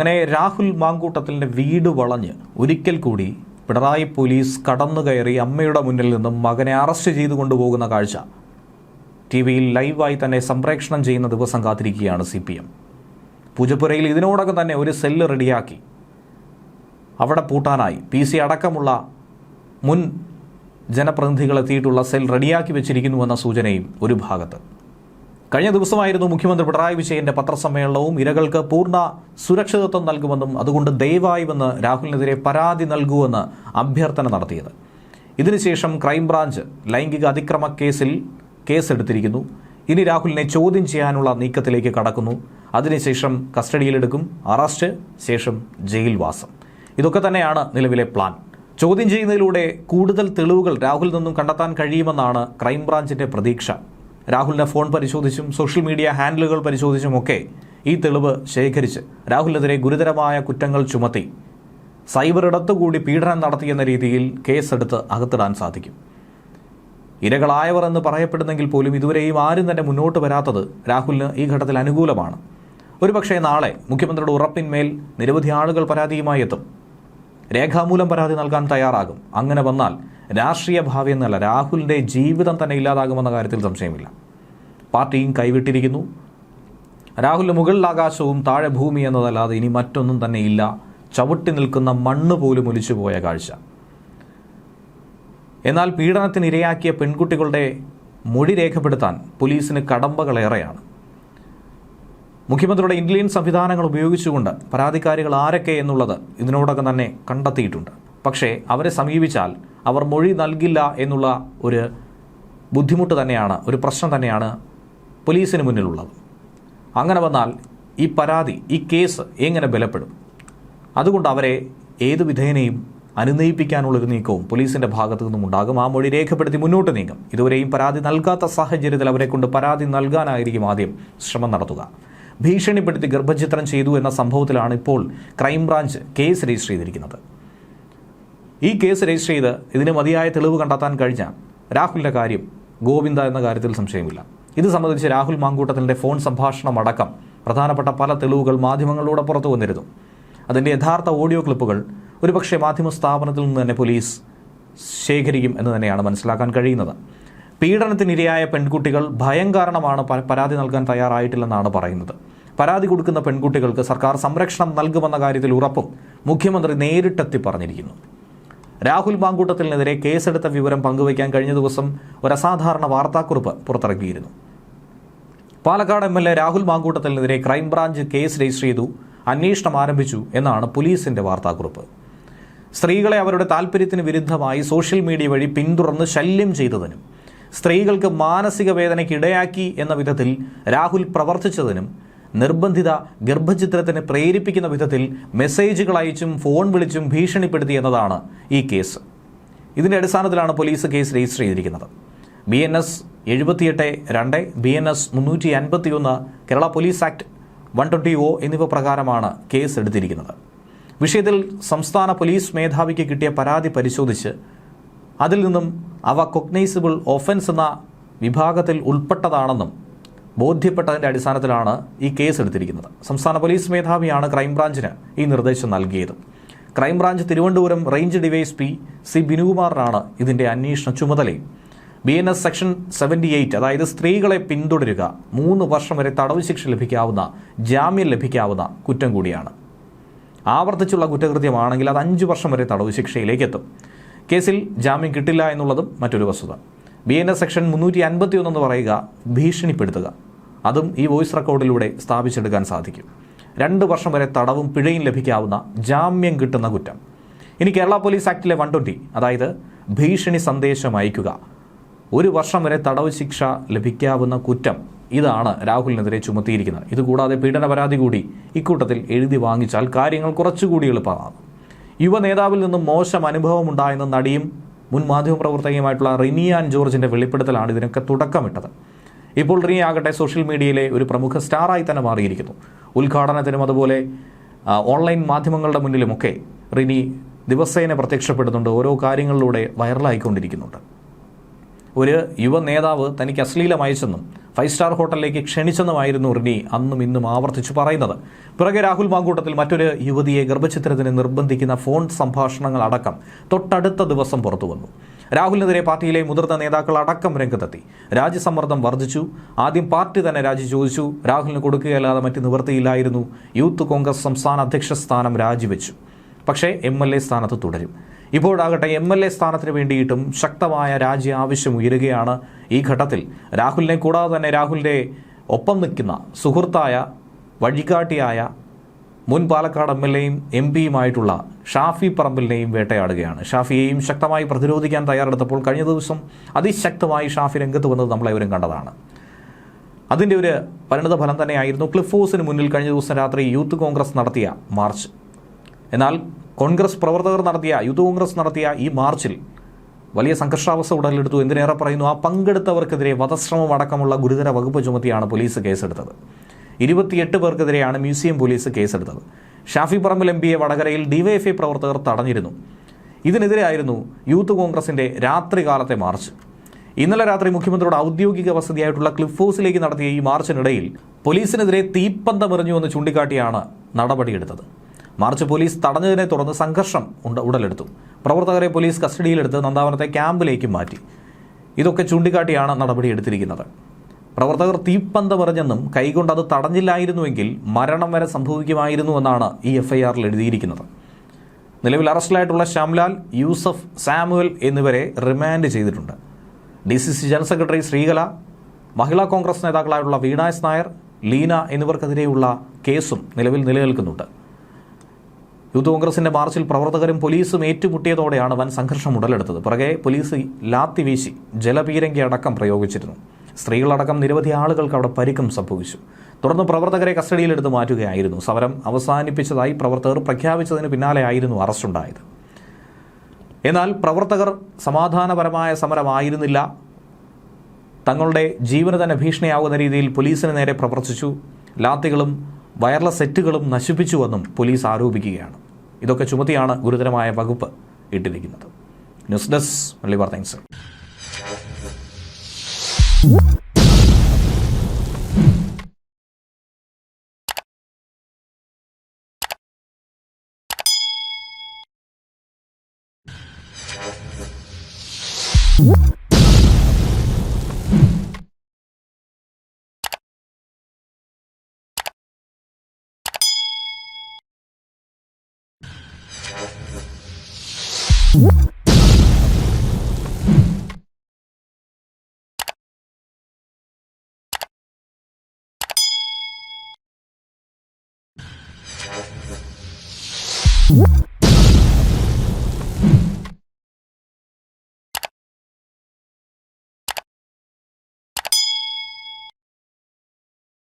അങ്ങനെ രാഹുൽ മാങ്കൂട്ടത്തിലിന്റെ വീട് വളഞ്ഞ് ഒരിക്കൽ കൂടി പിണറായി പോലീസ് കടന്നു കയറി അമ്മയുടെ മുന്നിൽ നിന്നും മകനെ അറസ്റ്റ് ചെയ്തു കൊണ്ടുപോകുന്ന കാഴ്ച. ടി വിയിൽ ലൈവായി തന്നെ സംപ്രേക്ഷണം ചെയ്യുന്ന ദിവസം കാത്തിരിക്കുകയാണ് സി പി എം പൂജപ്പുരയിൽ ഇതിനോടകം തന്നെ ഒരു സെല്ല് റെഡിയാക്കി. അവിടെ പൂട്ടാനായി. പി സി അടക്കമുള്ള മുൻ ജനപ്രതിനിധികൾ എത്തിയിട്ടുള്ള സെൽ റെഡിയാക്കി വെച്ചിരിക്കുന്നുവെന്ന സൂചനയും ഒരു ഭാഗത്ത്. കഴിഞ്ഞ ദിവസമായിരുന്നു മുഖ്യമന്ത്രി പിണറായി വിജയന്റെ പത്രസമ്മേളനവും. ഇരകൾക്ക് പൂർണ സുരക്ഷിതത്വം നൽകുമെന്നും അതുകൊണ്ട് ദയവായി വന്ന് രാഹുലിനെതിരെ പരാതി നൽകുമെന്ന് അഭ്യർത്ഥന നടത്തിയത്. ഇതിനുശേഷം ക്രൈംബ്രാഞ്ച് ലൈംഗിക അതിക്രമ കേസിൽ കേസെടുത്തിരിക്കുന്നു. ഇനി രാഹുലിനെ ചോദ്യം ചെയ്യാനുള്ള നീക്കത്തിലേക്ക് കടക്കുന്നു. അതിനുശേഷം കസ്റ്റഡിയിലെടുക്കും. അറസ്റ്റ് ശേഷം ജയിൽവാസം. ഇതൊക്കെ തന്നെയാണ് നിലവിലെ പ്ലാൻ. ചോദ്യം ചെയ്യുന്നതിലൂടെ കൂടുതൽ തെളിവുകൾ രാഹുലിൽ നിന്നും കണ്ടെത്താൻ കഴിയുമെന്നാണ് ക്രൈംബ്രാഞ്ചിന്റെ പ്രതീക്ഷ. രാഹുലിന്റെ ഫോൺ പരിശോധിച്ചും സോഷ്യൽ മീഡിയ ഹാൻഡിലുകൾ പരിശോധിച്ചുമൊക്കെ ഈ തെളിവ് ശേഖരിച്ച് രാഹുലിനെതിരെ ഗുരുതരമായ കുറ്റങ്ങൾ ചുമത്തി സൈബർ ഇടത്തുകൂടി പീഡനം നടത്തിയെന്ന രീതിയിൽ കേസെടുത്ത് അകത്തിടാൻ സാധിക്കും. ഇരകളായവർ എന്ന് പറയപ്പെടുന്നെങ്കിൽ പോലും ഇതുവരെയും ആരും തന്നെ മുന്നോട്ട് വരാത്തത് രാഹുലിന് ഈ ഘട്ടത്തിൽ അനുകൂലമാണ്. ഒരുപക്ഷേ നാളെ മുഖ്യമന്ത്രിയുടെ ഉറപ്പിന്മേൽ നിരവധി ആളുകൾ പരാതിയുമായി എത്തും. രേഖാമൂലം പരാതി നൽകാൻ തയ്യാറാകും. അങ്ങനെ വന്നാൽ രാഷ്ട്രീയ ഭാവി എന്നല്ല രാഹുലിന്റെ ജീവിതം തന്നെ ഇല്ലാതാകുമെന്ന കാര്യത്തിൽ സംശയമില്ല. പാർട്ടിയും കൈവിട്ടിരിക്കുന്നു. രാഹുലിന് മുകളിൽ ആകാശവും താഴെ ഭൂമി എന്നതല്ലാതെ ഇനി മറ്റൊന്നും തന്നെ ഇല്ല. ചവിട്ടി നിൽക്കുന്ന മണ്ണ് പോലും ഒലിച്ചുപോയ കാഴ്ച. എന്നാൽ പീഡനത്തിന് ഇരയാക്കിയ പെൺകുട്ടികളുടെ മൊഴി രേഖപ്പെടുത്താൻ പോലീസിന് കടമ്പകളേറെയാണ് മുഖ്യമന്ത്രിയുടെ ഇന്ത്യൻ സംവിധാനങ്ങൾ ഉപയോഗിച്ചുകൊണ്ട് പരാതിക്കാരികൾ ആരൊക്കെ എന്നുള്ളത് ഇതിനോടൊക്കെ തന്നെ കണ്ടെത്തിയിട്ടുണ്ട്. പക്ഷേ അവരെ സമീപിച്ചാൽ അവർ മൊഴി നൽകില്ല എന്നുള്ള ഒരു ബുദ്ധിമുട്ട് തന്നെയാണ് ഒരു പ്രശ്നം തന്നെയാണ് പോലീസിന് മുന്നിലുള്ളത്. അങ്ങനെ വന്നാൽ ഈ പരാതി ഈ കേസ് എങ്ങനെ ബലപ്പെടും? അതുകൊണ്ട് അവരെ ഏത് വിധേനയും അനുനയിപ്പിക്കാനുള്ളൊരു നീക്കവും പോലീസിന്റെ ഭാഗത്തു നിന്നും ഉണ്ടാകും. ആ മൊഴി രേഖപ്പെടുത്തി മുന്നോട്ട് നീങ്ങും. ഇതുവരെയും പരാതി നൽകാത്ത സാഹചര്യത്തിൽ അവരെ കൊണ്ട് പരാതി നൽകാനായിരിക്കും ആദ്യം ശ്രമം നടത്തുക. ഭീഷണിപ്പെടുത്തി ഗർഭചിത്രം ചെയ്തു എന്ന സംഭവത്തിലാണ് ഇപ്പോൾ ക്രൈംബ്രാഞ്ച് കേസ് രജിസ്റ്റർ ചെയ്തിരിക്കുന്നത്. ഈ കേസ് രജിസ്റ്റർ ചെയ്ത് ഇതിന് മതിയായ തെളിവ് കണ്ടെത്താൻ കഴിഞ്ഞ രാഹുലിന്റെ കാര്യം ഗോവിന്ദ എന്ന കാര്യത്തിൽ സംശയമില്ല. ഇത് സംബന്ധിച്ച് രാഹുൽ മാങ്കൂട്ടത്തിന്റെ ഫോൺ സംഭാഷണം അടക്കം പ്രധാനപ്പെട്ട പല തെളിവുകൾ മാധ്യമങ്ങളിലൂടെ പുറത്തു വന്നിരുന്നു. അതിന്റെ യഥാർത്ഥ ഓഡിയോ ക്ലിപ്പുകൾ ഒരുപക്ഷെ മാധ്യമ സ്ഥാപനത്തിൽ നിന്ന് തന്നെ പോലീസ് ശേഖരിക്കും എന്ന് തന്നെയാണ് മനസ്സിലാക്കാൻ കഴിയുന്നത്. പീഡനത്തിനിരയായ പെൺകുട്ടികൾ ഭയം കാരണമാണ് പരാതി നൽകാൻ തയ്യാറായിട്ടില്ലെന്നാണ് പറയുന്നത്. പരാതി കൊടുക്കുന്ന പെൺകുട്ടികൾക്ക് സർക്കാർ സംരക്ഷണം നൽകുമെന്ന കാര്യത്തിൽ ഉറപ്പും മുഖ്യമന്ത്രി നേരിട്ടെത്തി പറഞ്ഞിരിക്കുന്നു. രാഹുൽ മാങ്കൂട്ടത്തിനെതിരെ കേസെടുത്ത വിവരം പങ്കുവയ്ക്കാൻ കഴിഞ്ഞ ദിവസം ഒരു അസാധാരണ വാർത്താക്കുറിപ്പ് പുറത്തിറക്കിയിരുന്നു. Palakkad M L A Rahul മാങ്കൂട്ടത്തിനെതിരെ crime branch case register ചെയ്തു അന്വേഷണം ആരംഭിച്ചു എന്നാണ് പോലീസിന്റെ വാർത്താക്കുറിപ്പ്. സ്ത്രീകളെ അവരുടെ താല്പര്യത്തിന് വിരുദ്ധമായി സോഷ്യൽ മീഡിയ വഴി പിന്തുടർന്ന് ശല്യം ചെയ്തതിനും സ്ത്രീകൾക്ക് മാനസിക വേദനയ്ക്ക് ഇടയാക്കി എന്ന വിധത്തിൽ രാഹുൽ പ്രവർത്തിച്ചതിനും നിർബന്ധിത ഗർഭചിത്രത്തിന് പ്രേരിപ്പിക്കുന്ന വിധത്തിൽ മെസ്സേജുകൾ അയച്ചും ഫോൺ വിളിച്ചും ഭീഷണിപ്പെടുത്തി എന്നതാണ് ഈ കേസ്. ഇതിന്റെ അടിസ്ഥാനത്തിലാണ് പോലീസ് കേസ് രജിസ്റ്റർ ചെയ്തിരിക്കുന്നത്. ബി എൻ എസ് എഴുപത്തിയെട്ട് രണ്ട് ബി എൻ എസ് മുന്നൂറ്റി അൻപത്തിയൊന്ന് Kerala police act one twenty O എന്നിവ പ്രകാരമാണ് കേസ് എടുത്തിരിക്കുന്നത്. വിഷയത്തിൽ സംസ്ഥാന പോലീസ് മേധാവിക്ക് കിട്ടിയ പരാതി പരിശോധിച്ച് അതിൽ നിന്നും അവ കൊഗ്നൈസിബിൾ ഒഫൻസ് എന്ന വിഭാഗത്തിൽ ഉൾപ്പെട്ടതാണെന്നും ബോധ്യപ്പെട്ടതിന്റെ അടിസ്ഥാനത്തിലാണ് ഈ കേസ് എടുത്തിരിക്കുന്നത്. സംസ്ഥാന പോലീസ് മേധാവിയാണ് ക്രൈംബ്രാഞ്ചിന് ഈ നിർദ്ദേശം നൽകിയത്. Crime branch Thiruvananthapuram range DYS P C ബിനുകുമാറിനാണ് ഇതിന്റെ അന്വേഷണ ചുമതലയും B N S section seventy eight അതായത് സ്ത്രീകളെ പിന്തുടരുക മൂന്ന് വർഷം വരെ തടവ് ശിക്ഷ ലഭിക്കാവുന്ന ജാമ്യം ലഭിക്കാവുന്ന കുറ്റം കൂടിയാണ്. ആവർത്തിച്ചുള്ള കുറ്റകൃത്യമാണെങ്കിൽ അത് അഞ്ച് വർഷം വരെ തടവ് ശിക്ഷയിലേക്ക് എത്തും കേസിൽ ജാമ്യം കിട്ടില്ല എന്നുള്ളതും മറ്റൊരു വസ്തുത. ബി എൻ എസ് സെക്ഷൻ മുന്നൂറ്റി അൻപത്തി എന്ന് പറയുക ഭീഷണിപ്പെടുത്തുക. അതും ഈ വോയിസ് റെക്കോർഡിലൂടെ സ്ഥാപിച്ചെടുക്കാൻ സാധിക്കും. രണ്ട് വർഷം വരെ തടവും പിഴയും ലഭിക്കാവുന്ന ജാമ്യം കിട്ടുന്ന കുറ്റം. ഇനി കേരള പോലീസ് ആക്ടിലെ വൺ ട്വന്റി അതായത് ഭീഷണി സന്ദേശം അയക്കുക ഒരു വർഷം വരെ തടവ് ശിക്ഷ ലഭിക്കാവുന്ന കുറ്റം ഇതാണ് രാഹുലിനെതിരെ ചുമത്തിയിരിക്കുന്നത്. ഇതുകൂടാതെ പീഡന പരാതി കൂടി ഇക്കൂട്ടത്തിൽ എഴുതി വാങ്ങിച്ചാൽ കാര്യങ്ങൾ കുറച്ചുകൂടി എളുപ്പമാകും. യുവ നേതാവിൽ നിന്നും മോശം അനുഭവമുണ്ടായെന്ന നടിയും മുൻ മാധ്യമപ്രവർത്തകയുമായിട്ടുള്ള റിനിയാൻ ജോർജിന്റെ വെളിപ്പെടുത്തലാണ് ഇതിനൊക്കെ തുടക്കമിട്ടത്. ഇപ്പോൾ റിയ ആകട്ടെ സോഷ്യൽ മീഡിയയിലെ ഒരു പ്രമുഖ സ്റ്റാറായി തന്നെ മാറിയിരിക്കുന്നു. ഉദ്ഘാടനത്തിനും അതുപോലെ ഓൺലൈൻ മാധ്യമങ്ങളുടെ മുന്നിലുമൊക്കെ റിനി ദിവസേന പ്രത്യക്ഷപ്പെടുന്നുണ്ട്. ഓരോ കാര്യങ്ങളിലൂടെ വൈറലായിക്കൊണ്ടിരിക്കുന്നുണ്ട്. ഒരു യുവ നേതാവ് തനിക്ക് അശ്ലീലം അയച്ചെന്നും ഫൈവ് സ്റ്റാർ ഹോട്ടലിലേക്ക് ക്ഷണിച്ചെന്നുമായിരുന്നു റിനി അന്നും ഇന്നും ആവർത്തിച്ചു പറയുന്നത്. പിറകെ രാഹുൽ മാങ്കൂട്ടത്തിൽ മറ്റൊരു യുവതിയെ ഗർഭചിത്രത്തിന് നിർബന്ധിക്കുന്ന ഫോൺ സംഭാഷണങ്ങൾ അടക്കം തൊട്ടടുത്ത ദിവസം പുറത്തു വന്നു രാഹുലിനെതിരെ പാർട്ടിയിലെ മുതിർന്ന നേതാക്കൾ അടക്കം രംഗത്തെത്തി. രാജ്യസമ്മർദ്ദം വർദ്ധിച്ചു. ആദ്യം പാർട്ടി തന്നെ രാജി ചോദിച്ചു. രാഹുലിന് കൊടുക്കുകയല്ലാതെ മറ്റ് നിവൃത്തിയില്ലായിരുന്നു. യൂത്ത് കോൺഗ്രസ് സംസ്ഥാന അധ്യക്ഷ സ്ഥാനം രാജിവെച്ചു. പക്ഷേ എം എൽ എ സ്ഥാനത്ത് തുടരും. ഇപ്പോഴാകട്ടെ എം എൽ എ സ്ഥാനത്തിന് വേണ്ടിയിട്ടും ശക്തമായ രാജ്യ ആവശ്യം ഉയരുകയാണ് ഈ ഘട്ടത്തിൽ. രാഹുലിനെ കൂടാതെ തന്നെ രാഹുലിന്റെ ഒപ്പം നിൽക്കുന്ന സുഹൃത്തായ വഴികാട്ടിയായ മുൻ പാലക്കാട് എം എൽ എയും എം പിയുമായിട്ടുള്ള ഷാഫി പറമ്പിലിനെയും വേട്ടയാടുകയാണ്. ഷാഫിയെയും ശക്തമായി പ്രതിരോധിക്കാൻ തയ്യാറെടുത്തപ്പോൾ കഴിഞ്ഞ ദിവസം അതിശക്തമായി ഷാഫി രംഗത്ത് വന്നത് നമ്മളെവരും കണ്ടതാണ്. അതിന്റെ ഒരു പരിണിത ഫലം തന്നെയായിരുന്നു ക്ലിഫ് ഹൗസിന് മുന്നിൽ കഴിഞ്ഞ ദിവസം രാത്രി യൂത്ത് കോൺഗ്രസ് നടത്തിയ മാർച്ച്. എന്നാൽ കോൺഗ്രസ് പ്രവർത്തകർ നടത്തിയ യൂത്ത് കോൺഗ്രസ് നടത്തിയ ഈ മാർച്ചിൽ വലിയ സംഘർഷാവസ്ഥ ഉടലെടുത്തു. എന്തിനേറെ പറയുന്നു? ആ പങ്കെടുത്തവർക്കെതിരെ വധശ്രമം അടക്കമുള്ള ഗുരുതര വകുപ്പ് ചുമത്തിയാണ് പോലീസ് കേസെടുത്തത്. ഇരുപത്തിയെട്ട് പേർക്കെതിരെയാണ് മ്യൂസിയം പോലീസ് കേസെടുത്തത്. ഷാഫി പറമ്പിൽ എം പിയെ വടകരയിൽ ഡിവൈഎഫ്ഐ പ്രവർത്തകർ തടഞ്ഞിരുന്നു. ഇതിനെതിരെയായിരുന്നു യൂത്ത് കോൺഗ്രസിന്റെ രാത്രികാലത്തെ മാർച്ച്. ഇന്നലെ രാത്രി മുഖ്യമന്ത്രിയുടെ ഔദ്യോഗിക വസതിയായിട്ടുള്ള ക്ലിഫ് ഹൗസിലേക്ക് നടത്തിയ ഈ മാർച്ചിനിടയിൽ പോലീസിനെതിരെ തീപ്പന്തമെറിഞ്ഞു എന്ന് ചൂണ്ടിക്കാട്ടിയാണ് നടപടിയെടുത്തത്. മാർച്ച് പോലീസ് തടഞ്ഞതിനെ തുടർന്ന് സംഘർഷം ഉണ്ട ഉടലെടുത്തു. പ്രവർത്തകരെ പോലീസ് കസ്റ്റഡിയിലെടുത്ത് നന്ദാവനത്തെ ക്യാമ്പിലേക്ക് മാറ്റി. ഇതൊക്കെ ചൂണ്ടിക്കാട്ടിയാണ് നടപടിയെടുത്തിരിക്കുന്നത്. പ്രവർത്തകർ തീപ്പന്ത പറഞ്ഞെന്നും കൈകൊണ്ട് അത് തടഞ്ഞില്ലായിരുന്നുവെങ്കിൽ മരണം വരെ സംഭവിക്കുമായിരുന്നുവെന്നാണ് ഈ എഫ്ഐആറിൽ എഴുതിയിരിക്കുന്നത്. നിലവിൽ അറസ്റ്റിലായിട്ടുള്ള ശ്യാംലാൽ യൂസഫ് സാമുവൽ എന്നിവരെ റിമാൻഡ് ചെയ്തിട്ടുണ്ട്. D C C general secretary Sreekala Mahila Congress നേതാക്കളായുള്ള Veena S Nair Leena എന്നിവർക്കെതിരെയുള്ള കേസും നിലവിൽ നിലനിൽക്കുന്നുണ്ട്. യൂത്ത് കോൺഗ്രസിന്റെ മാർച്ചിൽ പ്രവർത്തകരും പോലീസും ഏറ്റുമുട്ടിയതോടെയാണ് വൻ സംഘർഷം ഉടലെടുത്തത്. പുറകെ പോലീസ് ലാത്തി വീശി ജലപീരങ്കി അടക്കം പ്രയോഗിച്ചിരുന്നു. സ്ത്രീകളടക്കം നിരവധി ആളുകൾക്ക് അവിടെ പരിക്കും സംഭവിച്ചു. തുടർന്ന് പ്രവർത്തകരെ കസ്റ്റഡിയിലെടുത്ത് മാറ്റുകയായിരുന്നു. സമരം അവസാനിപ്പിച്ചതായി പ്രവർത്തകർ പ്രഖ്യാപിച്ചതിന് പിന്നാലെയായിരുന്നു അറസ്റ്റുണ്ടായത്. എന്നാൽ പ്രവർത്തകർ സമാധാനപരമായ സമരമായിരുന്നില്ല. തങ്ങളുടെ ജീവന് തന്നെ ഭീഷണിയാവുന്ന രീതിയിൽ പോലീസിന് നേരെ പ്രവർത്തിച്ചു. ലാത്തികളും വയർലെസ് സെറ്റുകളും നശിപ്പിച്ചുവെന്നും പോലീസ് ആരോപിക്കുകയാണ്. ഇതൊക്കെ ചുമത്തിയാണ് ഗുരുതരമായ വകുപ്പ് ഇട്ടിരിക്കുന്നത്. ന്യൂസ് ഡെസ്ക് മല്ലി വാർത്തൻസ് What? Whoop.